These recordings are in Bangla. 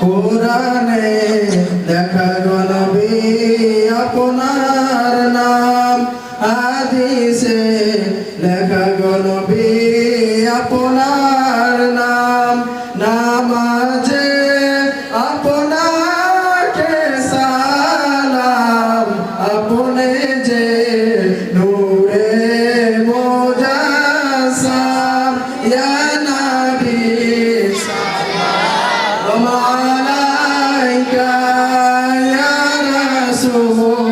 কোরআনে দেখা গণবি আপনার নাম। হাদিসে লেখা গণবি আপনার নাম। নামাজে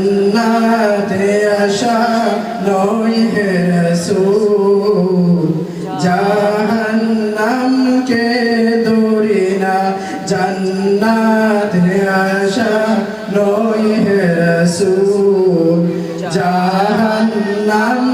জান্নাতে আশা নয় হে রাসূল জাহান্নাম কে দূরে না, জান্নাতে আশা নয় হে রাসূল, জাহান্নাম